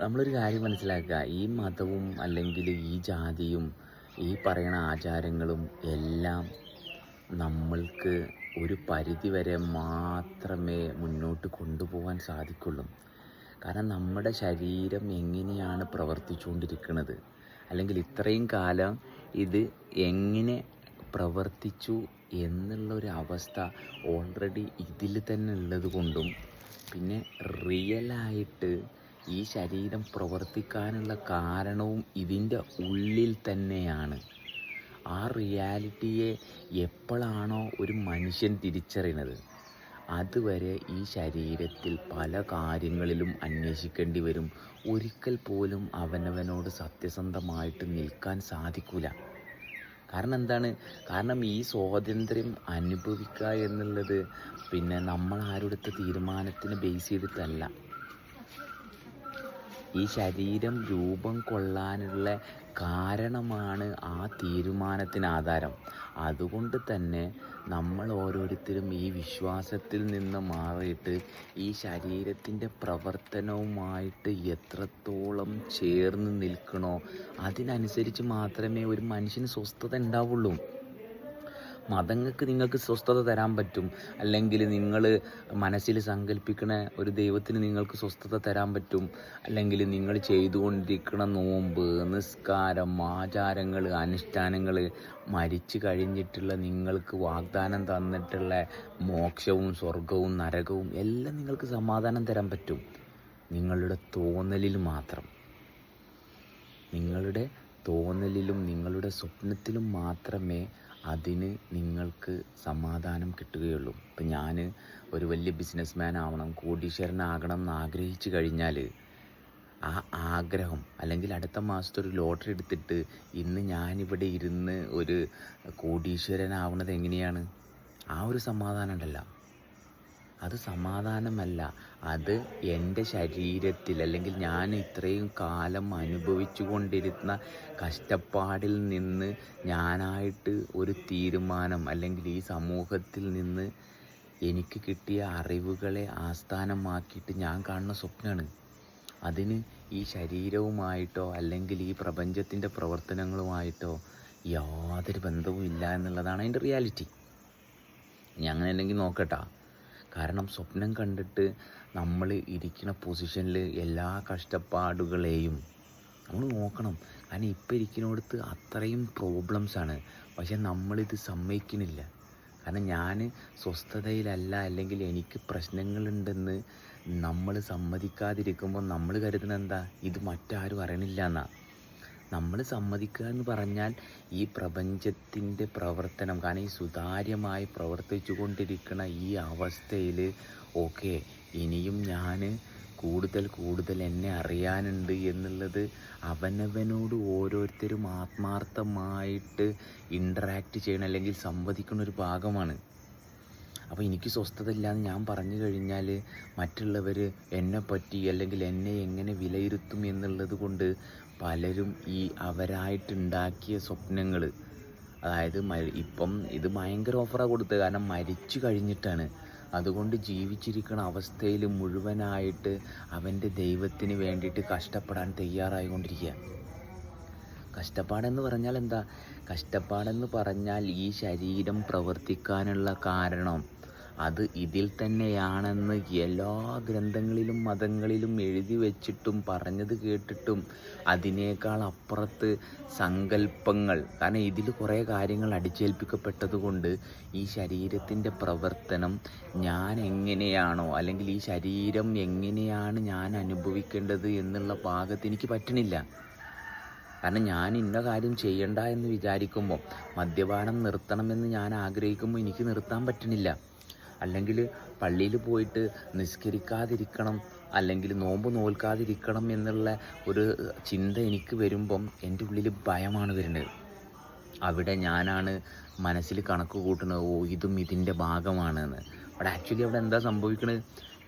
നമ്മളൊരു കാര്യം മനസ്സിലാക്കുക. ഈ മതവും അല്ലെങ്കിൽ ഈ ജാതിയും ഈ പറയുന്ന ആചാരങ്ങളും എല്ലാം നമ്മൾക്ക് ഒരു പരിധിവരെ മാത്രമേ മുന്നോട്ട് കൊണ്ടുപോകാൻ സാധിക്കുള്ളൂ. കാരണം നമ്മുടെ ശരീരം എങ്ങനെയാണ് പ്രവർത്തിച്ചുകൊണ്ടിരിക്കുന്നത് അല്ലെങ്കിൽ ഇത്രയും കാലം ഇത് എങ്ങനെ പ്രവർത്തിച്ചു എന്നുള്ള ഒരു അവസ്ഥ ഓൾറെഡി ഇതിൽ തന്നെ ഉള്ളത് കൊണ്ടും പിന്നെ റിയലായിട്ട് ഈ ശരീരം പ്രവർത്തിക്കാനുള്ള കാരണവും ഇതിന്റെ ഉള്ളിൽ തന്നെയാണ്. ആ റിയാലിറ്റിയെ എപ്പോഴാണോ ഒരു മനുഷ്യൻ തിരിച്ചറിയണത് അതുവരെ ഈ ശരീരത്തിൽ പല കാര്യങ്ങളിലും അന്വേഷിക്കേണ്ടി വരും. ഒരിക്കൽ പോലും അവനവനോട് സത്യസന്ധമായിട്ട് നിൽക്കാൻ സാധിക്കില്ല കാരണം എന്താണ്? കാരണം ഈ സ്വാതന്ത്ര്യം അനുഭവിക്കുക എന്നുള്ളത് പിന്നെ നമ്മൾ ആരുടെ തീരുമാനത്തിന് ബേസ് ചെയ്തിട്ടല്ല. ഈ ശരീരം രൂപം കൊള്ളാനുള്ള കാരണമാണ് ആ തീരുമാനത്തിന് ആധാരം. അതുകൊണ്ട് തന്നെ നമ്മൾ ഓരോരുത്തരും ഈ വിശ്വാസത്തിൽ നിന്ന് മാറിയിട്ട് ഈ ശരീരത്തിന്റെ പ്രവർത്തനവുമായിട്ട് എത്രത്തോളം ചേർന്ന് നിൽക്കണോ അതിനനുസരിച്ച് മാത്രമേ ഒരു മനുഷ്യന് സ്വസ്ഥത ഉണ്ടാവുള്ളൂ. മതങ്ങൾക്ക് നിങ്ങൾക്ക് സ്വസ്ഥത തരാൻ പറ്റും. അല്ലെങ്കിൽ നിങ്ങൾ മനസ്സിൽ സങ്കല്പിക്കുന്ന ഒരു ദൈവത്തിന് നിങ്ങൾക്ക് സ്വസ്ഥത തരാൻ പറ്റും. അല്ലെങ്കിൽ നിങ്ങൾ ചെയ്തുകൊണ്ടിരിക്കുന്ന നോമ്പ് നിസ്കാരം ആചാരങ്ങൾ അനുഷ്ഠാനങ്ങൾ മരിച്ചു കഴിഞ്ഞിട്ടുള്ള നിങ്ങൾക്ക് വാഗ്ദാനം തന്നിട്ടുള്ള മോക്ഷവും സ്വർഗവും നരകവും എല്ലാം നിങ്ങൾക്ക് സമാധാനം തരാൻ പറ്റും. നിങ്ങളുടെ തോന്നലിൽ മാത്രം. നിങ്ങളുടെ തോന്നലിലും നിങ്ങളുടെ സ്വപ്നത്തിലും മാത്രമേ അതിന് നിങ്ങൾക്ക് സമാധാനം കിട്ടുകയുള്ളൂ. ഇപ്പം ഞാൻ ഒരു വലിയ ബിസിനസ്മാൻ ആവണം കോടീശ്വരനാകണം എന്ന് ആഗ്രഹിച്ചു കഴിഞ്ഞാൽ ആ ആഗ്രഹം അല്ലെങ്കിൽ അടുത്ത മാസത്തെ ഒരു ലോട്ടറി എടുത്തിട്ട് ഇന്ന് ഞാനിവിടെ ഇരുന്ന് ഒരു കോടീശ്വരനാവണത് എങ്ങനെയാണ്? ആ ഒരു സമാധാനം ഉണ്ടല്ലോ. അത് സമാധാനമല്ല. അത് എന്റെ ശരീരത്തിൽ അല്ലെങ്കിൽ ഞാൻ ഇത്രയും കാലം അനുഭവിച്ചു കൊണ്ടിരുന്ന കഷ്ടപ്പാടിൽ നിന്ന് ഞാനായിട്ട് ഒരു തീരുമാനം അല്ലെങ്കിൽ ഈ സമൂഹത്തിൽ നിന്ന് എനിക്ക് കിട്ടിയ അറിവുകളെ ആസ്ഥാനമാക്കിയിട്ട് ഞാൻ കാണുന്ന സ്വപ്നമാണ് അതിന് ഈ ശരീരവുമായിട്ടോ അല്ലെങ്കിൽ ഈ പ്രപഞ്ചത്തിന്റെ പ്രവർത്തനങ്ങളുമായിട്ടോ യാതൊരു ബന്ധവും ഇല്ല എന്നുള്ളതാണ് അതിന്റെ റിയാലിറ്റി. ഞാൻ അങ്ങനെ അല്ലെങ്കിൽ നോക്കട്ടാ. കാരണം സ്വപ്നം കണ്ടിട്ട് നമ്മൾ ഇരിക്കുന്ന പൊസിഷനിൽ എല്ലാ കഷ്ടപ്പാടുകളെയും നമ്മൾ നോക്കണം. കാരണം ഇപ്പം ഇരിക്കുന്നിടത്ത് അത്രയും പ്രോബ്ലംസാണ് പക്ഷെ നമ്മളിത് സമ്മതിക്കുന്നില്ല കാരണം ഞാൻ സ്വസ്ഥതയിലല്ല അല്ലെങ്കിൽ എനിക്ക് പ്രശ്നങ്ങളുണ്ടെന്ന് നമ്മൾ സമ്മതിക്കാതിരിക്കുമ്പോൾ നമ്മൾ കരുതുന്നത് എന്താ? ഇത് മറ്റാരും അറിയണില്ല എന്നാ. നമ്മൾ സമ്മതിക്കുക എന്ന് പറഞ്ഞാൽ ഈ പ്രപഞ്ചത്തിന്റെ പ്രവർത്തനം കാരണം ഈ സുതാര്യമായി പ്രവർത്തിച്ചു കൊണ്ടിരിക്കുന്ന ഈ അവസ്ഥയിൽ ഓക്കെ ഇനിയും ഞാൻ കൂടുതൽ കൂടുതൽ എന്നെ അറിയാനുണ്ട് എന്നുള്ളത് അവനവനോട് ഓരോരുത്തരും ആത്മാർത്ഥമായിട്ട് ഇൻട്രാക്ട് ചെയ്യണം അല്ലെങ്കിൽ സംവദിക്കുന്ന ഒരു ഭാഗമാണ്. അപ്പോൾ എനിക്ക് സ്വസ്ഥത ഇല്ലാന്ന് ഞാൻ പറഞ്ഞു കഴിഞ്ഞാൽ മറ്റുള്ളവർ എന്നെ പറ്റി അല്ലെങ്കിൽ എന്നെ എങ്ങനെ വിലയിരുത്തും എന്നുള്ളത് കൊണ്ട് പലരും ഈ അവരായിട്ടുണ്ടാക്കിയ സ്വപ്നങ്ങൾ അതായത് ഇപ്പം ഇത് ഭയങ്കര ഓഫറാണ് കൊടുത്തത്. കാരണം മരിച്ചു കഴിഞ്ഞിട്ടാണ്. അതുകൊണ്ട് ജീവിച്ചിരിക്കുന്ന അവസ്ഥയിൽ മുഴുവനായിട്ട് അവന്റെ ദൈവത്തിന് വേണ്ടിയിട്ട് കഷ്ടപ്പെടാൻ തയ്യാറായിക്കൊണ്ടിരിക്കുക. കഷ്ടപ്പാടെന്ന് പറഞ്ഞാൽ എന്താ? കഷ്ടപ്പാടെന്ന് പറഞ്ഞാൽ ഈ ശരീരം പ്രവർത്തിക്കാനുള്ള കാരണം അത് ഇതിൽ തന്നെയാണെന്ന് എല്ലാ ഗ്രന്ഥങ്ങളിലും മതങ്ങളിലും എഴുതി വെച്ചിട്ടും പറഞ്ഞത് കേട്ടിട്ടും അതിനേക്കാൾ അപ്പുറത്ത് സങ്കല്പങ്ങൾ കാരണം ഇതിൽ കുറേ കാര്യങ്ങൾ അടിച്ചേൽപ്പിക്കപ്പെട്ടതുകൊണ്ട് ഈ ശരീരത്തിന്റെ പ്രവർത്തനം ഞാൻ എങ്ങനെയാണോ അല്ലെങ്കിൽ ഈ ശരീരം എങ്ങനെയാണ് ഞാൻ അനുഭവിക്കേണ്ടത് എന്നുള്ള ഭാഗത്ത് എനിക്ക് പറ്റണില്ല. കാരണം ഞാൻ ഇന്ന കാര്യം ചെയ്യണ്ട എന്ന് വിചാരിക്കുമ്പോൾ മദ്യപാനം നിർത്തണമെന്ന് ഞാൻ ആഗ്രഹിക്കുമ്പോൾ എനിക്ക് നിർത്താൻ പറ്റണില്ല. അല്ലെങ്കിൽ പള്ളിയിൽ പോയിട്ട് നിസ്കരിക്കാതിരിക്കണം അല്ലെങ്കിൽ നോമ്പ് നോൽക്കാതിരിക്കണം എന്നുള്ള ഒരു ചിന്ത എനിക്ക് വരുമ്പം എന്റെ ഉള്ളിൽ ഭയമാണ് വരുന്നത്. അവിടെ ഞാനാണ് മനസ്സിൽ കണക്ക് കൂട്ടുന്നത് ഓ ഇതും ഇതിന്റെ ഭാഗമാണ് എന്ന് അവിടെ ആക്ച്വലി അവിടെ എന്താ സംഭവിക്കുന്നത്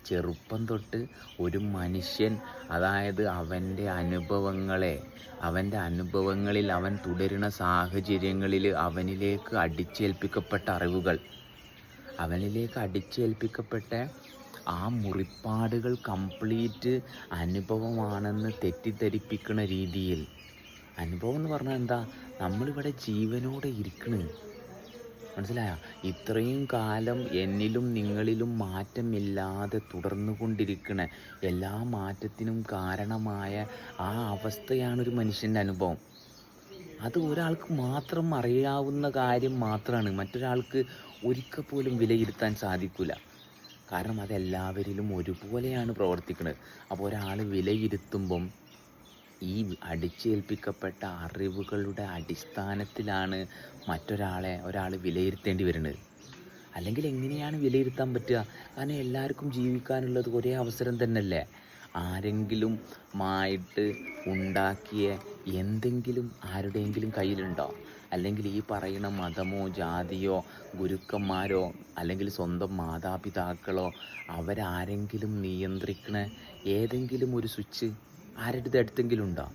ചെറുപ്പം തൊട്ട് ഒരു മനുഷ്യൻ അതായത് അവന്റെ അനുഭവങ്ങളെ അവന്റെ അനുഭവങ്ങളിൽ അവൻ തുടരുന്ന സാഹചര്യങ്ങളിൽ അവനിലേക്ക് അടിച്ചേൽപ്പിക്കപ്പെട്ട അറിവുകൾ. അവനിലേക്ക് അടിച്ചേൽപ്പിക്കപ്പെട്ട ആ മുറിപ്പാടുകൾ കംപ്ലീറ്റ് അനുഭവമാണെന്ന് തെറ്റിദ്ധരിപ്പിക്കുന്ന രീതിയിൽ. അനുഭവം എന്ന് പറഞ്ഞാൽ എന്താ? നമ്മളിവിടെ ജീവനോടെ ഇരിക്കണ്. മനസ്സിലായോ? ഇത്രയും കാലം എന്നിലും നിങ്ങളിലും മാറ്റമില്ലാതെ തുടർന്നു കൊണ്ടിരിക്കണ എല്ലാ മാറ്റത്തിനും കാരണമായ ആ അവസ്ഥയാണ് ഒരു മനുഷ്യന്റെ അനുഭവം. അത് ഒരാൾക്ക് മാത്രം അറിയാവുന്ന കാര്യം മാത്രമാണ്. മറ്റൊരാൾക്ക് ഒരിക്കൽ പോലും വിലയിരുത്താൻ സാധിക്കില്ല കാരണം അതെല്ലാവരിലും ഒരുപോലെയാണ് പ്രവർത്തിക്കുന്നത്. അപ്പോൾ ഒരാൾ വിലയിരുത്തുമ്പം ഈ അടിച്ചേൽപ്പിക്കപ്പെട്ട അറിവുകളുടെ അടിസ്ഥാനത്തിലാണ് മറ്റൊരാളെ ഒരാൾ വിലയിരുത്തേണ്ടി വരുന്നത്. അല്ലെങ്കിൽ എങ്ങനെയാണ് വിലയിരുത്താൻ പറ്റുക? കാരണം എല്ലാവർക്കും ജീവിക്കാനുള്ളത് ഒരേ അവസരം തന്നെയല്ലേ? ആരെങ്കിലും മായിട്ട് ഉണ്ടാക്കിയ എന്തെങ്കിലും ആരുടെയെങ്കിലും കയ്യിലുണ്ടോ? അല്ലെങ്കിൽ ഈ പറയുന്ന മതമോ ജാതിയോ ഗുരുക്കന്മാരോ അല്ലെങ്കിൽ സ്വന്തം മാതാപിതാക്കളോ അവരാരെങ്കിലും നിയന്ത്രിക്കണ ഏതെങ്കിലും ഒരു സ്വിച്ച് ആരുടെ അടുത്തെങ്കിലും ഉണ്ടോ?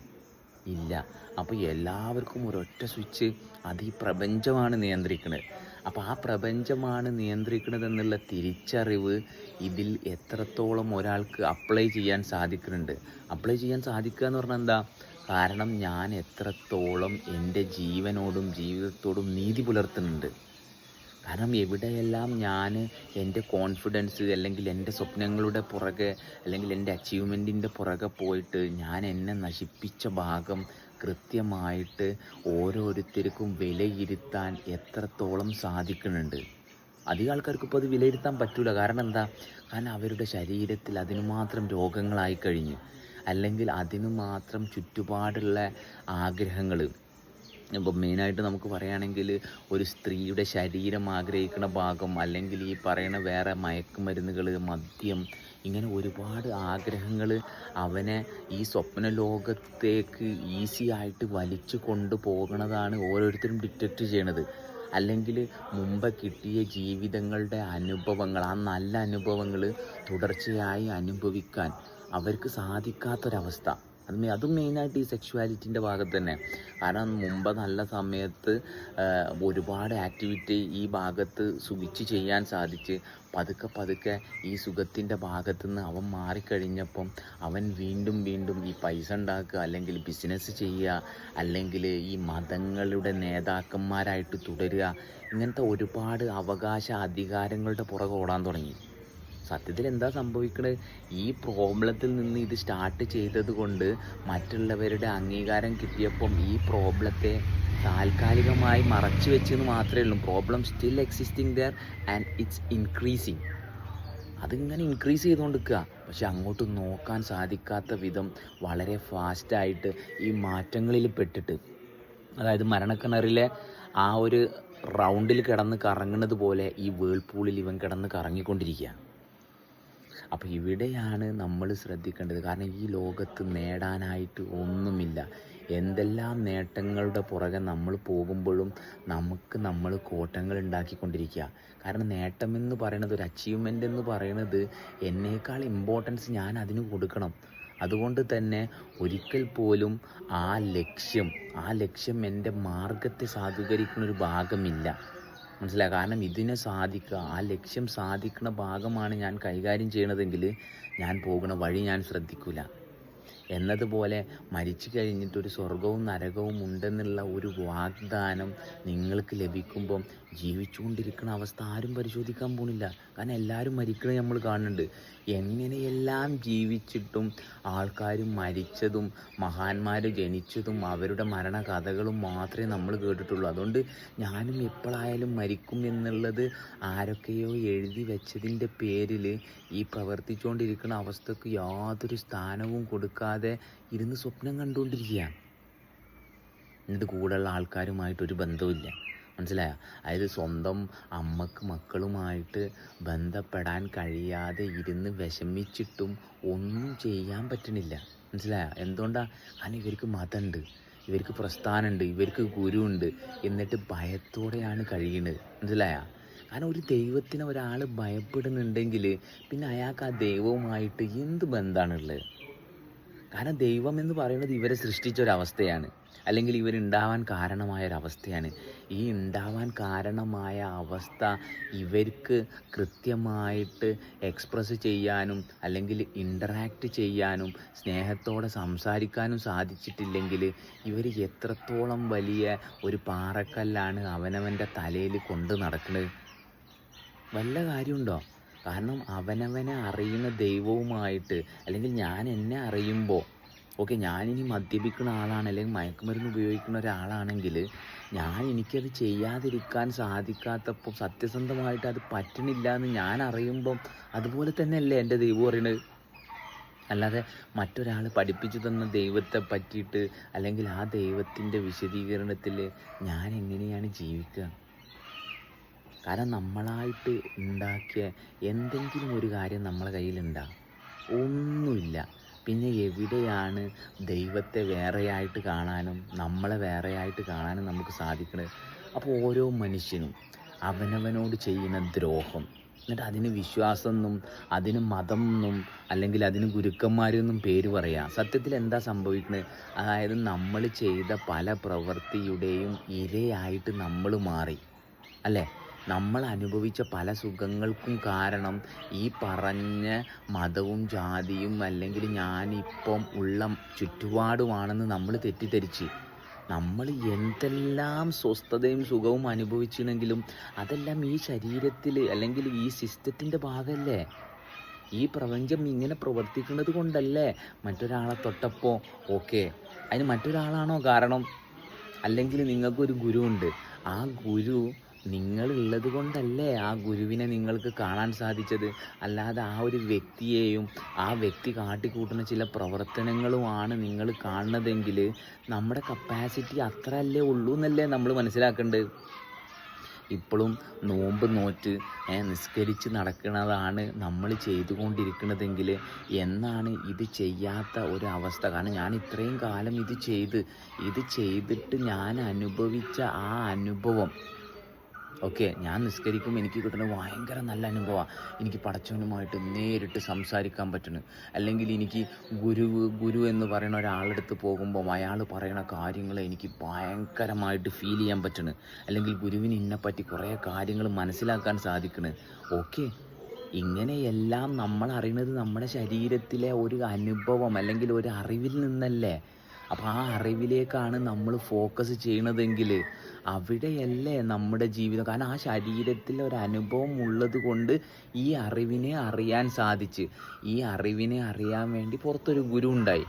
ഇല്ല. അപ്പോൾ എല്ലാവർക്കും ഒരൊറ്റ സ്വിച്ച് അത് ഈ പ്രപഞ്ചമാണ് നിയന്ത്രിക്കുന്നത് അപ്പോൾ ആ പ്രപഞ്ചമാണ് നിയന്ത്രിക്കുന്നത് എന്നുള്ള തിരിച്ചറിവ് ഇതിൽ എത്രത്തോളം ഒരാൾക്ക് അപ്ലൈ ചെയ്യാൻ സാധിക്കുന്നുണ്ട്. അപ്ലൈ ചെയ്യാൻ സാധിക്കുക എന്ന് പറഞ്ഞാൽ എന്താ? കാരണം ഞാൻ എത്രത്തോളം എന്റെ ജീവനോടും ജീവിതത്തോടും നീതി പുലർത്തുന്നുണ്ട്. കാരണം എവിടെയെല്ലാം ഞാൻ എന്റെ കോൺഫിഡൻസ് അല്ലെങ്കിൽ എന്റെ സ്വപ്നങ്ങളുടെ പുറകെ അല്ലെങ്കിൽ എന്റെ അച്ചീവ്മെന്റിന്റെ പുറകെ പോയിട്ട് ഞാൻ എന്നെ നശിപ്പിച്ച ഭാഗം കൃത്യമായിട്ട് ഓരോരുത്തർക്കും വിലയിരുത്താൻ എത്രത്തോളം സാധിക്കുന്നുണ്ട്. അധികം ആൾക്കാർക്ക് ഇപ്പോൾ അത് വിലയിരുത്താൻ പറ്റില്ല കാരണം എന്താ? കാരണം അവരുടെ ശരീരത്തിൽ അതിനു മാത്രം രോഗങ്ങളായി കഴിഞ്ഞു. അല്ലെങ്കിൽ അതിനു മാത്രം ചുറ്റുപാടുള്ള ആഗ്രഹങ്ങൾ. ഇപ്പം മെയിനായിട്ട് നമുക്ക് പറയുകയാണെങ്കിൽ ഒരു സ്ത്രീയുടെ ശരീരം ആഗ്രഹിക്കുന്ന ഭാഗം അല്ലെങ്കിൽ ഈ പറയുന്ന വേറെ മയക്കുമരുന്നുകൾ മദ്യം ഇങ്ങനെ ഒരുപാട് ആഗ്രഹങ്ങൾ അവനെ ഈ സ്വപ്ന ലോകത്തേക്ക് ഈസി ആയിട്ട് വലിച്ചു കൊണ്ടുപോകണതാണ് ഓരോരുത്തരും ഡിറ്റക്റ്റ് ചെയ്യണത്. അല്ലെങ്കിൽ മുമ്പ് കിട്ടിയ ജീവിതങ്ങളുടെ അനുഭവങ്ങൾ ആ നല്ല അനുഭവങ്ങൾ തുടർച്ചയായി അനുഭവിക്കാൻ. അവർക്ക് സാധിക്കാത്തൊരവസ്ഥ. അത് അതും മെയിനായിട്ട് ഈ സെക്ഷുവാലിറ്റിന്റെ ഭാഗത്ത് തന്നെ കാരണം മുമ്പ് നല്ല സമയത്ത് ഒരുപാട് ആക്ടിവിറ്റി ഈ ഭാഗത്ത് സുഖിച്ച് ചെയ്യാൻ സാധിച്ച് പതുക്കെ പതുക്കെ ഈ സുഖത്തിന്റെ ഭാഗത്തു നിന്ന് അവൻ മാറിക്കഴിഞ്ഞപ്പം അവൻ വീണ്ടും വീണ്ടും ഈ പൈസ ഉണ്ടാക്കുക അല്ലെങ്കിൽ ബിസിനസ് ചെയ്യുക അല്ലെങ്കിൽ ഈ മതങ്ങളുടെ നേതാക്കന്മാരായിട്ട് തുടരുക ഇങ്ങനത്തെ ഒരുപാട് അവകാശ അധികാരങ്ങളുടെ പുറകെ ഓടാൻ തുടങ്ങി. സത്യത്തിൽ എന്താ സംഭവിക്കണത് ഈ പ്രോബ്ലത്തിൽ നിന്ന് ഇത് സ്റ്റാർട്ട് ചെയ്തത് കൊണ്ട് മറ്റുള്ളവരുടെ അംഗീകാരം കിട്ടിയപ്പം ഈ പ്രോബ്ലത്തെ താൽക്കാലികമായി മറച്ചു വെച്ചെന്ന് മാത്രമേ ഉള്ളൂ. Problem still existing there and it's increasing അതിങ്ങനെ ഇൻക്രീസ് ചെയ്തുകൊണ്ടിരിക്കുക പക്ഷെ അങ്ങോട്ട് നോക്കാൻ സാധിക്കാത്ത വിധം വളരെ ഫാസ്റ്റായിട്ട് ഈ മാറ്റങ്ങളിൽ പെട്ടിട്ട്. അതായത് മരണക്കിണറിലെ ആ ഒരു റൗണ്ടിൽ കിടന്ന് കറങ്ങുന്നത് പോലെ ഈ വേൾപൂളിൽ ഇവൻ കിടന്ന് കറങ്ങിക്കൊണ്ടിരിക്കുക അപ്പോൾ ഇവിടെയാണ് നമ്മൾ ശ്രദ്ധിക്കേണ്ടത്. കാരണം ഈ ലോകത്ത് നേടാനായിട്ട് ഒന്നുമില്ല. എന്തെല്ലാം നേട്ടങ്ങളുടെ പുറകെ നമ്മൾ പോകുമ്പോഴും നമുക്ക് നമ്മൾ കോട്ടങ്ങൾ ഉണ്ടാക്കിക്കൊണ്ടിരിക്കുക. കാരണം നേട്ടമെന്ന് പറയുന്നത് ഒരു അച്ചീവ്മെന്റ് എന്ന് പറയുന്നത് എന്നേക്കാൾ ഇമ്പോർട്ടൻസ് ഞാൻ അതിന് കൊടുക്കണം. അതുകൊണ്ട് തന്നെ ഒരിക്കൽ പോലും ആ ലക്ഷ്യം ആ ലക്ഷ്യം എന്റെ മാർഗത്തെ സാധൂകരിക്കുന്ന ഒരു ഭാഗമില്ല. മനസ്സിലായി? കാരണം ഇതിനെ സാധിക്കുക ആ ലക്ഷ്യം സാധിക്കുന്ന ഭാഗമാണ് ഞാൻ കൈകാര്യം ചെയ്യണതെങ്കിൽ ഞാൻ പോകുന്ന വഴി ഞാൻ ശ്രദ്ധിക്കില്ല എന്നതുപോലെ മരിച്ചു കഴിഞ്ഞിട്ടൊരു സ്വർഗവും നരകവും ഉണ്ടെന്നുള്ള ഒരു വാഗ്ദാനം നിങ്ങൾക്ക് ലഭിക്കുമ്പം ജീവിച്ചുകൊണ്ടിരിക്കുന്ന അവസ്ഥ ആരും പരിശോധിക്കാൻ പോണില്ല. കാരണം എല്ലാവരും മരിക്കണത് നമ്മൾ കാണുന്നുണ്ട്. എങ്ങനെയെല്ലാം ജീവിച്ചിട്ടും ആൾക്കാർ മരിച്ചതും മഹാന്മാർ ജനിച്ചതും അവരുടെ മരണകഥകളും മാത്രമേ നമ്മൾ കേട്ടിട്ടുള്ളൂ. അതുകൊണ്ട് ഞാനും എപ്പോഴായാലും മരിക്കും എന്നുള്ളത് ആരൊക്കെയോ എഴുതി വെച്ചതിന്റെ പേരിൽ ഈ പ്രവർത്തിച്ചുകൊണ്ടിരിക്കുന്ന അവസ്ഥക്ക് യാതൊരു സ്ഥാനവും കൊടുക്കാതെ ഇരുന്ന് സ്വപ്നം കണ്ടുകൊണ്ടിരിക്കുകയാണ്. എന്നിട്ട് കൂടെയുള്ള ആൾക്കാരുമായിട്ടൊരു ബന്ധവുമില്ല. മനസ്സിലായോ? അതായത് സ്വന്തം അമ്മയ്ക്ക് മക്കളുമായിട്ട് ബന്ധപ്പെടാൻ കഴിയാതെ ഇരുന്ന് വിഷമിച്ചിട്ടും ഒന്നും ചെയ്യാൻ പറ്റണില്ല. മനസ്സിലായോ? എന്തുകൊണ്ടാണ് കാരണം ഇവർക്ക് മതമുണ്ട് ഇവർക്ക് പ്രസ്ഥാനമുണ്ട് ഇവർക്ക് ഗുരുവുണ്ട് എന്നിട്ട് ഭയത്തോടെയാണ് കഴിയുന്നത് മനസ്സിലായോ? കാരണം ഒരു ദൈവത്തിനെ ഒരാൾ ഭയപ്പെടുന്നുണ്ടെങ്കിൽ പിന്നെ അയാൾക്ക് ആ ദൈവവുമായിട്ട് എന്ത് ബന്ധമാണുള്ളത് കാരണം ദൈവം എന്ന് പറയുന്നത് ഇവരെ സൃഷ്ടിച്ച ഒരവസ്ഥയാണ് അല്ലെങ്കിൽ ഇവരുണ്ടാവാൻ കാരണമായ ഒരവസ്ഥയാണ് ഈ ഉണ്ടാവാൻ കാരണമായ അവസ്ഥ ഇവർക്ക് കൃത്യമായിട്ട് എക്സ്പ്രസ് ചെയ്യാനും അല്ലെങ്കിൽ ഇന്ററാക്റ്റ് ചെയ്യാനും സ്നേഹത്തോടെ സംസാരിക്കാനും സാധിച്ചിട്ടില്ലെങ്കിൽ ഇവർ എത്രത്തോളം വലിയ ഒരു പാറക്കല്ലാണ് അവനവന്റെ തലയിൽ കൊണ്ട് നടക്കുന്നത് വല്ല കാര്യമുണ്ടോ? കാരണം അവനവനെ അറിയുന്ന ദൈവവുമായിട്ട് അല്ലെങ്കിൽ ഞാൻ എന്നെ അറിയുമ്പോൾ ഓക്കെ ഞാനിനി മദ്യപിക്കുന്ന ആളാണ് അല്ലെങ്കിൽ മയക്കുമരുന്ന് ഉപയോഗിക്കുന്ന ഒരാളാണെങ്കിൽ ഞാൻ എനിക്കത് ചെയ്യാതിരിക്കാൻ സാധിക്കാത്തപ്പോൾ സത്യസന്ധമായിട്ട് അത് പറ്റണില്ല എന്ന് ഞാൻ അറിയുമ്പം അതുപോലെ തന്നെയല്ലേ എന്റെ ദൈവം അറിയണത് അല്ലാതെ മറ്റൊരാൾ പഠിപ്പിച്ചു തന്ന ദൈവത്തെ പറ്റിയിട്ട് അല്ലെങ്കിൽ ആ ദൈവത്തിന്റെ വിശദീകരണത്തിൽ ഞാൻ എങ്ങനെയാണ് ജീവിക്കുക? കാരണം നമ്മളായിട്ട് ഉണ്ടാക്കിയ എന്തെങ്കിലും ഒരു കാര്യം നമ്മളെ കയ്യിലുണ്ടാകും ഒന്നുമില്ല. പിന്നെ എവിടെയാണ് ദൈവത്തെ വേറെയായിട്ട് കാണാനും നമ്മളെ വേറെയായിട്ട് കാണാനും നമുക്ക് സാധിക്കുന്നത് അപ്പോൾ ഓരോ മനുഷ്യനും അവനവനോട് ചെയ്യുന്ന ദ്രോഹം എന്നിട്ട് അതിന് വിശ്വാസം എന്നും അതിന് മതം എന്നും അല്ലെങ്കിൽ അതിന് ഗുരുക്കന്മാരെന്നും പേര് പറയാം. സത്യത്തിൽ എന്താ സംഭവിക്കുന്നത് അതായത് നമ്മൾ ചെയ്ത പല പ്രവൃത്തിയുടെയും ഇരയായിട്ട് നമ്മൾ മാറി. അല്ലേ? നമ്മൾ അനുഭവിച്ച പല സുഖങ്ങൾക്കും കാരണം ഈ പറഞ്ഞ മതവും ജാതിയും അല്ലെങ്കിൽ ഞാനിപ്പം ഉള്ള ചുറ്റുപാടുമാണെന്ന് നമ്മൾ തെറ്റിദ്ധരിച്ച്. നമ്മൾ എന്തെല്ലാം സ്വസ്ഥതയും സുഖവും അനുഭവിച്ചിരുന്നെങ്കിലും അതെല്ലാം ഈ ശരീരത്തിൽ അല്ലെങ്കിൽ ഈ സിസ്റ്റത്തിന്റെ ഭാഗമല്ലേ ഈ പ്രപഞ്ചം ഇങ്ങനെ പ്രവർത്തിക്കുന്നത് കൊണ്ടല്ലേ മറ്റൊരാളെ തൊട്ടപ്പോൾ ഓക്കെ. അതിന് മറ്റൊരാളാണോ കാരണം? അല്ലെങ്കിൽ നിങ്ങൾക്കൊരു ഗുരു ഉണ്ട് ആ ഗുരു നിങ്ങളുള്ളത് കൊണ്ടല്ലേ ആ ഗുരുവിനെ നിങ്ങൾക്ക് കാണാൻ സാധിച്ചത്? അല്ലാതെ ആ ഒരു വ്യക്തിയെയും ആ വ്യക്തി കാട്ടിക്കൂട്ടുന്ന ചില പ്രവർത്തനങ്ങളുമാണ് നിങ്ങൾ കാണുന്നതെങ്കിൽ നമ്മുടെ കപ്പാസിറ്റി അത്ര അല്ലേ ഉള്ളൂ എന്നല്ലേ നമ്മൾ മനസ്സിലാക്കേണ്ടത് ഇപ്പോഴും നോമ്പ് നോറ്റ് നിസ്കരിച്ച് നടക്കുന്നതാണ് നമ്മൾ ചെയ്തുകൊണ്ടിരിക്കുന്നതെങ്കിൽ എന്നാണ് ഇത് ചെയ്യാത്ത ഒരു അവസ്ഥ. കാരണം ഞാൻ ഇത്രയും കാലം ഇത് ചെയ്ത് ഇത് ചെയ്തിട്ട് ഞാൻ അനുഭവിച്ച ആ അനുഭവം ഓക്കെ ഞാൻ നിസ്കരിക്കുമ്പോൾ എനിക്ക് കിട്ടുന്ന ഭയങ്കര നല്ല അനുഭവമാണ് എനിക്ക് പടച്ചവനുമായിട്ട് നേരിട്ട് സംസാരിക്കാൻ പറ്റുന്നു അല്ലെങ്കിൽ എനിക്ക് ഗുരു ഗുരു എന്ന് പറയുന്ന ഒരാളെടുത്ത് പോകുമ്പോൾ അയാൾ പറയുന്ന കാര്യങ്ങൾ എനിക്ക് ഭയങ്കരമായിട്ട് ഫീൽ ചെയ്യാൻ പറ്റുന്നു അല്ലെങ്കിൽ ഗുരുവിന് ഇന്നെപ്പറ്റി കുറേ കാര്യങ്ങൾ മനസ്സിലാക്കാൻ സാധിക്കുന്നു ഓക്കെ ഇങ്ങനെയെല്ലാം നമ്മൾ അറിയുന്നത് നമ്മുടെ ശരീരത്തിലെ ഒരു അനുഭവം അല്ലെങ്കിൽ ഒരു അറിവിൽ നിന്നല്ലേ? അപ്പോൾ ആ അറിവിലേക്കാണ് നമ്മൾ ഫോക്കസ് ചെയ്യണതെങ്കിൽ അവിടെയല്ലേ നമ്മുടെ ജീവിതം? കാരണം ആ ശരീരത്തിൽ ഒരു അനുഭവം ഉള്ളത് കൊണ്ട് ഈ അറിവിനെ അറിയാൻ സാധിച്ച് ഈ അറിവിനെ അറിയാൻ വേണ്ടി പുറത്തൊരു ഗുരു ഉണ്ടായി.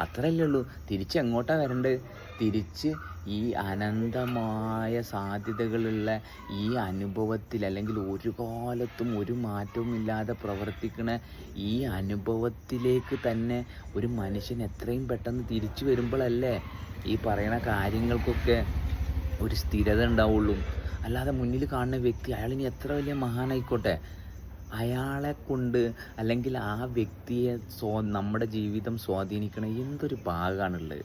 അത്രയല്ലേ ഉള്ളൂ. തിരിച്ച് എങ്ങോട്ടാണ് വരേണ്ടത് തിരിച്ച് ഈ അനന്തമായ സാധ്യതകളുള്ള ഈ അനുഭവത്തിൽ അല്ലെങ്കിൽ ഒരു കാലത്തും ഒരു മാറ്റവും ഇല്ലാതെ പ്രവർത്തിക്കുന്ന ഈ അനുഭവത്തിലേക്ക് തന്നെ ഒരു മനുഷ്യൻ എത്രയും പെട്ടെന്ന് തിരിച്ചു വരുമ്പോഴല്ലേ ഈ പറയുന്ന കാര്യങ്ങൾക്കൊക്കെ ഒരു സ്ഥിരത ഉണ്ടാവുള്ളൂ. അല്ലാതെ മുന്നിൽ കാണുന്ന വ്യക്തി അയാൾ ഇനി എത്ര വലിയ മഹാനായിക്കോട്ടെ? അയാളെ കൊണ്ട് അല്ലെങ്കിൽ ആ വ്യക്തിയെ സ്വ നമ്മുടെ ജീവിതം സ്വാധീനിക്കണ എന്തൊരു ഭാഗമാണുള്ളത്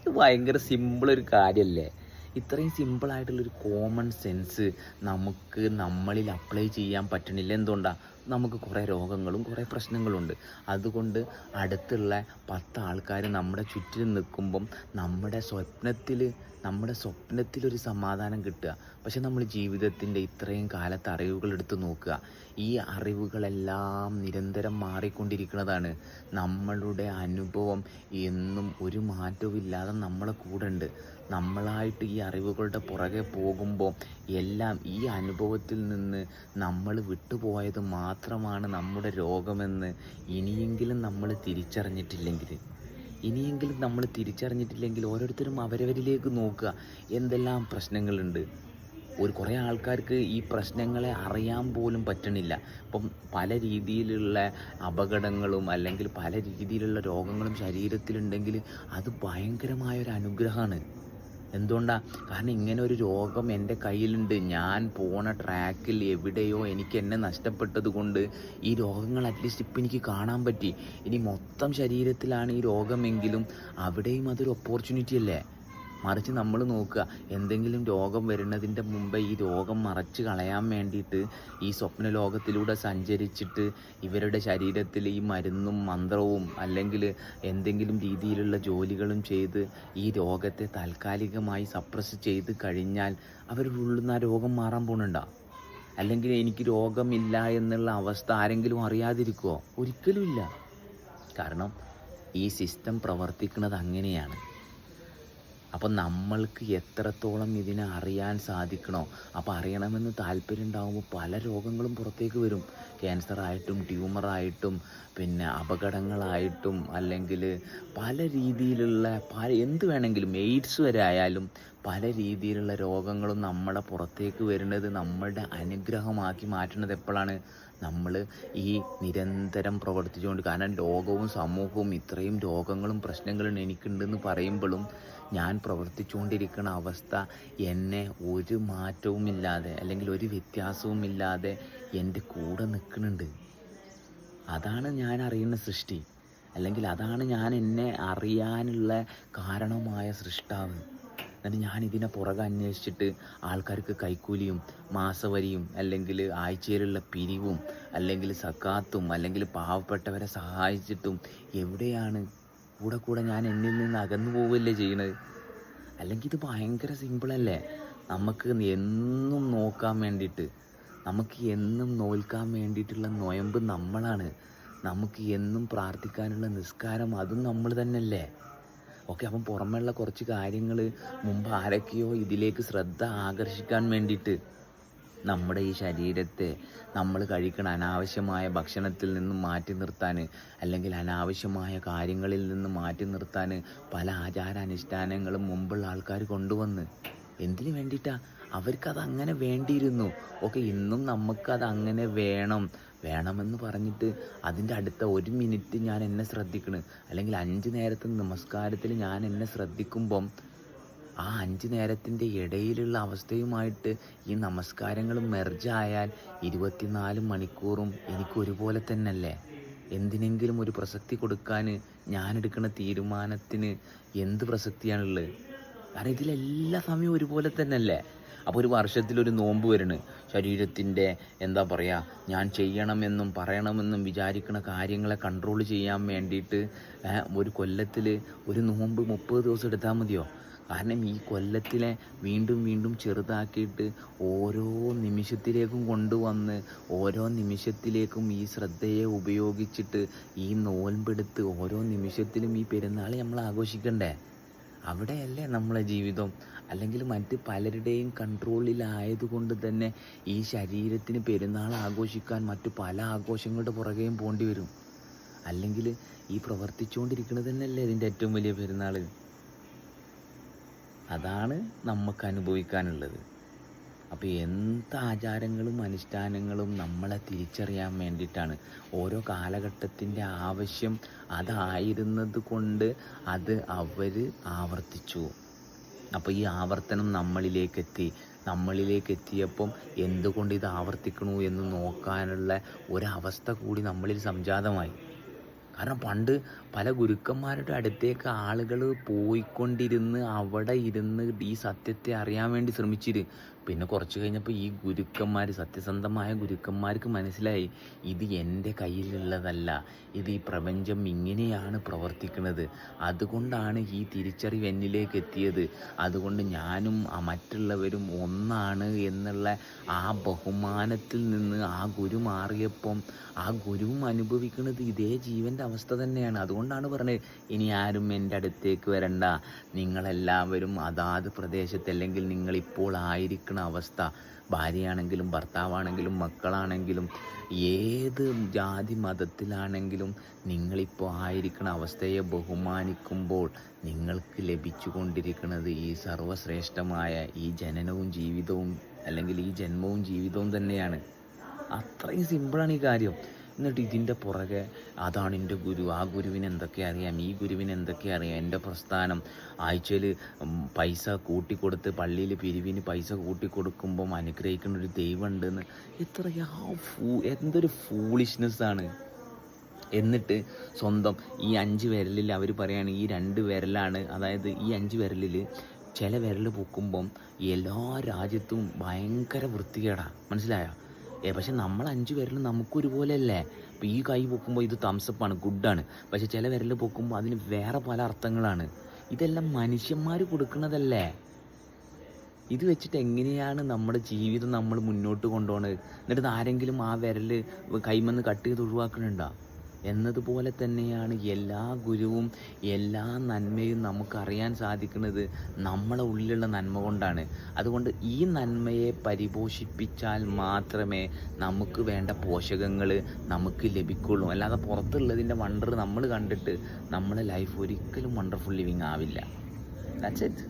ഇത് ഭയങ്കര സിമ്പിളൊരു കാര്യമല്ലേ ഇത്രയും സിമ്പിളായിട്ടുള്ളൊരു കോമൺ സെൻസ് നമുക്ക് നമ്മളിൽ അപ്ലൈ ചെയ്യാൻ പറ്റണില്ല എന്തുകൊണ്ടാണ് നമുക്ക് കുറേ രോഗങ്ങളും കുറേ പ്രശ്നങ്ങളുണ്ട്. അതുകൊണ്ട് അടുത്തുള്ള പത്ത് ആൾക്കാർ നമ്മുടെ ചുറ്റിൽ നിൽക്കുമ്പം നമ്മുടെ സ്വപ്നത്തിൽ നമ്മുടെ സ്വപ്നത്തിലൊരു സമാധാനം കിട്ടുക. പക്ഷെ നമ്മൾ ജീവിതത്തിന്റെ ഇത്രയും കാലത്തെ അറിവുകൾ എടുത്ത് നോക്കുക. ഈ അറിവുകളെല്ലാം നിരന്തരം മാറിക്കൊണ്ടിരിക്കുന്നതാണ്. നമ്മളുടെ അനുഭവം എന്നും ഒരു മാറ്റവും ഇല്ലാതെ നമ്മളെ കൂടെ ഉണ്ട് നമ്മളായിട്ട് ഈ അറിവുകളുടെ പുറകെ പോകുമ്പോൾ എല്ലാം ഈ അനുഭവത്തിൽ നിന്ന് നമ്മൾ വിട്ടുപോയത് മാത്രമാണ് നമ്മുടെ രോഗമെന്ന് ഇനിയെങ്കിലും നമ്മൾ തിരിച്ചറിഞ്ഞിട്ടില്ലെങ്കിൽ. ഇനിയെങ്കിലും നമ്മൾ തിരിച്ചറിഞ്ഞിട്ടില്ലെങ്കിൽ ഓരോരുത്തരും അവരവരിലേക്ക് നോക്കുക. എന്തെല്ലാം പ്രശ്നങ്ങളുണ്ട്? ഒരു കുറേ ആൾക്കാർക്ക് ഈ പ്രശ്നങ്ങളെ അറിയാൻ പോലും പറ്റണില്ല. ഇപ്പം പല രീതിയിലുള്ള അപകടങ്ങളും അല്ലെങ്കിൽ പല രീതിയിലുള്ള രോഗങ്ങളും ശരീരത്തിലുണ്ടെങ്കിൽ അത് ഭയങ്കരമായൊരു അനുഗ്രഹമാണ്. എന്തുകൊണ്ടാ? കാരണം ഇങ്ങനെ ഒരു രോഗം എന്റെ കയ്യിലുണ്ട്. ഞാൻ പോണ ട്രാക്കിൽ എവിടെയോ എനിക്ക് എന്നെ നഷ്ടപ്പെട്ടത് കൊണ്ട് ഈ രോഗങ്ങൾ അറ്റ്ലീസ്റ്റ് ഇപ്പം എനിക്ക് കാണാൻ പറ്റി. ഇനി മൊത്തം ശരീരത്തിലാണ് ഈ രോഗമെങ്കിലും അവിടെയും അതൊരു ഓപ്പർച്യൂണിറ്റി അല്ലേ? മറിച്ച് നമ്മൾ നോക്കുക. എന്തെങ്കിലും രോഗം വരുന്നതിന്റെ മുമ്പേ ഈ രോഗം മറച്ച് കളയാൻ വേണ്ടിയിട്ട് ഈ സ്വപ്ന ലോകത്തിലൂടെ സഞ്ചരിച്ചിട്ട് ഇവരുടെ ശരീരത്തിൽ ഈ മരുന്നും മന്ത്രവും അല്ലെങ്കിൽ എന്തെങ്കിലും രീതിയിലുള്ള ജോലികളും ചെയ്ത് ഈ രോഗത്തെ താൽക്കാലികമായി സപ്രസ് ചെയ്ത് കഴിഞ്ഞാൽ അവരുടെ ഉള്ളിൽ ആ രോഗം മാറാൻ പോണുണ്ടോ? അല്ലെങ്കിൽ എനിക്ക് രോഗമില്ല എന്നുള്ള അവസ്ഥ ആരെങ്കിലും അറിയാതിരിക്കുമോ ഒരിക്കലുമില്ല കാരണം ഈ സിസ്റ്റം പ്രവർത്തിക്കുന്നത് അങ്ങനെയാണ്. അപ്പം നമ്മൾക്ക് എത്രത്തോളം ഇതിനെ അറിയാൻ സാധിക്കണോ? അപ്പോൾ അറിയണമെന്ന് താല്പര്യം ഉണ്ടാകുമ്പോൾ പല രോഗങ്ങളും പുറത്തേക്ക് വരും. ക്യാൻസറായിട്ടും ട്യൂമറായിട്ടും പിന്നെ അപകടങ്ങളായിട്ടും അല്ലെങ്കിൽ പല രീതിയിലുള്ള പല എന്ത് വേണമെങ്കിലും എയ്ഡ്സ് വരെ ആയാലും പല രീതിയിലുള്ള രോഗങ്ങളും നമ്മുടെ പുറത്തേക്ക് വരുന്നത് നമ്മളുടെ അനുഗ്രഹമാക്കി മാറ്റുന്നത് എപ്പോഴാണ്? നമ്മൾ ഈ നിരന്തരം പ്രവർത്തിച്ചുകൊണ്ട് കാരണം ലോകവും സമൂഹവും ഇത്രയും രോഗങ്ങളും പ്രശ്നങ്ങളും എനിക്കുണ്ടെന്ന് പറയുമ്പോഴും ഞാൻ പ്രവർത്തിച്ചുകൊണ്ടിരിക്കുന്ന അവസ്ഥ എന്നെ ഒരു മാറ്റവുമില്ലാതെ അല്ലെങ്കിൽ ഒരു വ്യത്യാസവുമില്ലാതെ എന്റെ കൂടെ നിൽക്കുന്നുണ്ട്. അതാണ് ഞാൻ അറിയുന്ന സൃഷ്ടി. അല്ലെങ്കിൽ അതാണ് ഞാൻ എന്നെ അറിയാനുള്ള കാരണമായ സൃഷ്ടാവ്. എന്നിട്ട് ഞാൻ ഇതിനെ പുറകെ അന്വേഷിച്ചിട്ട് ആൾക്കാർക്ക് കൈക്കൂലിയും മാസവരിയും അല്ലെങ്കിൽ ആഴ്ചയിലുള്ള പിരിവും അല്ലെങ്കിൽ സക്കാത്തും അല്ലെങ്കിൽ പാവപ്പെട്ടവരെ സഹായിച്ചിട്ടും എവിടെയാണ്? കൂടെ കൂടെ ഞാൻ എന്നിൽ നിന്ന് അകന്നു പോവുകയല്ലേ ചെയ്യണത്? അല്ലെങ്കിൽ ഇത് ഭയങ്കര സിമ്പിളല്ലേ നമുക്ക് എന്നും നോക്കാൻ വേണ്ടിയിട്ട് നമുക്ക് എന്നും നോൽക്കാൻ വേണ്ടിയിട്ടുള്ള നൊയമ്പ് നമ്മളാണ്. നമുക്ക് എന്നും പ്രാർത്ഥിക്കാനുള്ള നിസ്കാരം അതും നമ്മൾ തന്നെയല്ലേ? ഓക്കെ അപ്പം പുറമേയുള്ള കുറച്ച് കാര്യങ്ങൾ മുമ്പ് ആരൊക്കെയോ ഇതിലേക്ക് ശ്രദ്ധ ആകർഷിക്കാൻ വേണ്ടിയിട്ട് നമ്മുടെ ഈ ശരീരത്തെ നമ്മൾ കഴിക്കണ അനാവശ്യമായ ഭക്ഷണത്തിൽ നിന്നും മാറ്റി നിർത്താൻ അല്ലെങ്കിൽ അനാവശ്യമായ കാര്യങ്ങളിൽ നിന്ന് മാറ്റി നിർത്താൻ പല ആചാരാനുഷ്ഠാനങ്ങളും മുമ്പുള്ള ആൾക്കാർ കൊണ്ടുവന്ന് എന്തിനു വേണ്ടിയിട്ടാണ് അവർക്കത് അങ്ങനെ വേണ്ടിയിരുന്നു. ഓക്കെ ഇന്നും നമുക്കത് അങ്ങനെ വേണം. വേണമെന്ന് പറഞ്ഞിട്ട് അതിന്റെ അടുത്ത ഒരു മിനിറ്റ് ഞാൻ എന്നെ ശ്രദ്ധിക്കണ്. അല്ലെങ്കിൽ അഞ്ച് നേരത്തെ നമസ്കാരത്തിൽ ഞാൻ എന്നെ ശ്രദ്ധിക്കുമ്പം ആ അഞ്ച് നേരത്തിന്റെ ഇടയിലുള്ള അവസ്ഥയുമായിട്ട് ഈ നമസ്കാരങ്ങൾ മെർജായാൽ ഇരുപത്തിനാല് മണിക്കൂറും എനിക്ക് ഒരുപോലെ തന്നെയല്ലേ? എന്തിനെങ്കിലും ഒരു പ്രസക്തി കൊടുക്കാൻ ഞാനെടുക്കുന്ന തീരുമാനത്തിന് എന്ത് പ്രസക്തിയാണുള്ളത്? കാരണം ഇതിലെല്ലാ സമയവും ഒരുപോലെ തന്നെയല്ലേ? അപ്പോൾ ഒരു വർഷത്തിലൊരു നോമ്പ് വരുന്നു ശരീരത്തിന്റെ എന്താ പറയുക ഞാൻ ചെയ്യണമെന്നും പറയണമെന്നും വിചാരിക്കുന്ന കാര്യങ്ങളെ കൺട്രോൾ ചെയ്യാൻ വേണ്ടിയിട്ട് ഒരു കൊല്ലത്തിൽ ഒരു നോമ്പ് മുപ്പത് ദിവസം എടുത്താൽ മതിയോ? കാരണം ഈ കൊല്ലത്തിലെ വീണ്ടും വീണ്ടും ചെറുതാക്കിയിട്ട് ഓരോ നിമിഷത്തിലേക്കും കൊണ്ടുവന്ന് ഓരോ നിമിഷത്തിലേക്കും ഈ ശ്രദ്ധയെ ഉപയോഗിച്ചിട്ട് ഈ നോൻപെടുത്ത് ഓരോ നിമിഷത്തിലും ഈ പെരുന്നാൾ നമ്മൾ ആഘോഷിക്കണ്ടേ അവിടെയല്ലേ നമ്മളെ ജീവിതം. അല്ലെങ്കിൽ മറ്റ് പലരുടെയും കൺട്രോളിലായതുകൊണ്ട് തന്നെ ഈ ശരീരത്തിന് പെരുന്നാൾ ആഘോഷിക്കാൻ മറ്റു പല ആഘോഷങ്ങളുടെ പുറകെയും പോണ്ടി വരും. അല്ലെങ്കിൽ ഈ പ്രവർത്തിച്ചുകൊണ്ടിരിക്കുന്നത് തന്നെയല്ലേ ഇതിന്റെ ഏറ്റവും വലിയ പെരുന്നാൾ അതാണ് നമുക്ക് അനുഭവിക്കാനുള്ളത്. അപ്പോൾ എന്ത് ആചാരങ്ങളും അനുഷ്ഠാനങ്ങളും നമ്മളെ തിരിച്ചറിയാൻ വേണ്ടിയിട്ടാണ്. ഓരോ കാലഘട്ടത്തിന്റെ ആവശ്യം അതായിരുന്നത് കൊണ്ട് അത് അവർ ആവർത്തിച്ചു. അപ്പോൾ ഈ ആവർത്തനം നമ്മളിലേക്ക് എത്തി നമ്മളിലേക്ക് എത്തിയപ്പം എന്തുകൊണ്ട് ഇത് ആവർത്തിക്കണു എന്ന് നോക്കാനുള്ള ഒരവസ്ഥ കൂടി നമ്മളിൽ സംജാതമായി. കാരണം പണ്ട് പല ഗുരുക്കന്മാരുടെ അടുത്തേക്ക് ആളുകൾ പോയിക്കൊണ്ടിരുന്ന് അവിടെ ഇരുന്ന് ഈ സത്യത്തെ അറിയാൻ വേണ്ടി ശ്രമിച്ചിര് പിന്നെ കുറച്ച് കഴിഞ്ഞപ്പോൾ ഈ ഗുരുക്കന്മാർ സത്യസന്ധമായ ഗുരുക്കന്മാർക്ക് മനസ്സിലായി ഇത് എന്റെ കയ്യിലുള്ളതല്ല ഇത് ഈ പ്രപഞ്ചം ഇങ്ങനെയാണ് പ്രവർത്തിക്കുന്നത്. അതുകൊണ്ടാണ് ഈ തിരിച്ചറിവ് എന്നിലേക്ക് എത്തിയത്. അതുകൊണ്ട് ഞാനും മറ്റുള്ളവരും ഒന്നാണ് എന്നുള്ള ആ ബഹുമാനത്തിൽ നിന്ന് ആ ഗുരു മാറിയപ്പം ആ ഗുരുവും അനുഭവിക്കുന്നത് ഇതേ ജീവന്റെ അവസ്ഥ തന്നെയാണ്. അതുകൊണ്ടാണ് പറഞ്ഞത് ഇനി ആരും എന്റെ അടുത്തേക്ക് വരണ്ട. നിങ്ങളെല്ലാവരും അതാത് പ്രദേശത്ത് അല്ലെങ്കിൽ നിങ്ങളിപ്പോൾ ആയിരിക്കുന്ന അവസ്ഥ. ഭാര്യയാണെങ്കിലും ഭർത്താവാണെങ്കിലും മക്കളാണെങ്കിലും ഏത് ജാതി മതത്തിലാണെങ്കിലും നിങ്ങളിപ്പോൾ ആയിരിക്കുന്ന അവസ്ഥയെ ബഹുമാനിക്കുമ്പോൾ നിങ്ങൾക്ക് ലഭിച്ചുകൊണ്ടിരിക്കുന്നത് ഈ സർവശ്രേഷ്ഠമായ ഈ ജനനവും ജീവിതവും അല്ലെങ്കിൽ ഈ ജന്മവും ജീവിതവും തന്നെയാണ്. അത്രയും സിമ്പിളാണ് ഈ കാര്യം. എന്നിട്ട് ഇതിന്റെ പുറകെ അതാണ് എന്റെ ഗുരു. ആ ഗുരുവിന് എന്തൊക്കെ അറിയാം? ഈ ഗുരുവിന് എന്തൊക്കെ അറിയാം? എന്റെ പ്രസ്ഥാനം. ആഴ്ചയിൽ പൈസ കൂട്ടിക്കൊടുത്ത് പള്ളിയിൽ പിരിവിന് പൈസ കൂട്ടിക്കൊടുക്കുമ്പം അനുഗ്രഹിക്കുന്ന ഒരു ദൈവം ഉണ്ടെന്ന് എത്രയാ ഫൂ എന്തൊരു ഫൂളിഷ്നെസ്സാണ് എന്നിട്ട് സ്വന്തം ഈ അഞ്ച് വിരലിൽ അവർ പറയുകയാണ് ഈ രണ്ട് വിരലാണ് അതായത് ഈ അഞ്ച് വിരലിൽ ചില വിരൽ പൊക്കുമ്പം എല്ലാ രാജ്യത്തും ഭയങ്കര വൃത്തികേടാണ് മനസ്സിലായോ? ഏ പക്ഷെ നമ്മൾ അഞ്ച് വിരലും നമുക്കൊരുപോലെ അല്ലേ അപ്പോൾ ഈ കൈ പൊക്കുമ്പോൾ ഇത് തംസപ്പാണ് ഗുഡാണ് പക്ഷെ ചില വിരൽ പൊക്കുമ്പോൾ അതിന് വേറെ പല അർത്ഥങ്ങളാണ്. ഇതെല്ലാം മനുഷ്യന്മാർ കൊടുക്കുന്നതല്ലേ? ഇത് വെച്ചിട്ട് എങ്ങനെയാണ് നമ്മുടെ ജീവിതം നമ്മൾ മുന്നോട്ട് കൊണ്ടുപോകുന്നത് എന്നിട്ട് ആരെങ്കിലും ആ വിരൽ കൈമന്ന് കട്ട് ചെയ്ത് ഒഴിവാക്കുന്നുണ്ടോ? എന്നതുപോലെ തന്നെയാണ് എല്ലാ ഗുരുവും എല്ലാ നന്മയും നമുക്കറിയാൻ സാധിക്കുന്നത് നമ്മളെ ഉള്ളിലുള്ള നന്മ കൊണ്ടാണ്. അതുകൊണ്ട് ഈ നന്മയെ പരിപോഷിപ്പിച്ചാൽ മാത്രമേ നമുക്ക് വേണ്ട പോഷകങ്ങൾ നമുക്ക് ലഭിക്കുള്ളൂ. അല്ലാതെ പുറത്തുള്ളതിന്റെ വണ്ടർ നമ്മൾ കണ്ടിട്ട് നമ്മളെ ലൈഫ് ഒരിക്കലും വണ്ടർഫുൾ ലിവിങ് ആവില്ല. That's it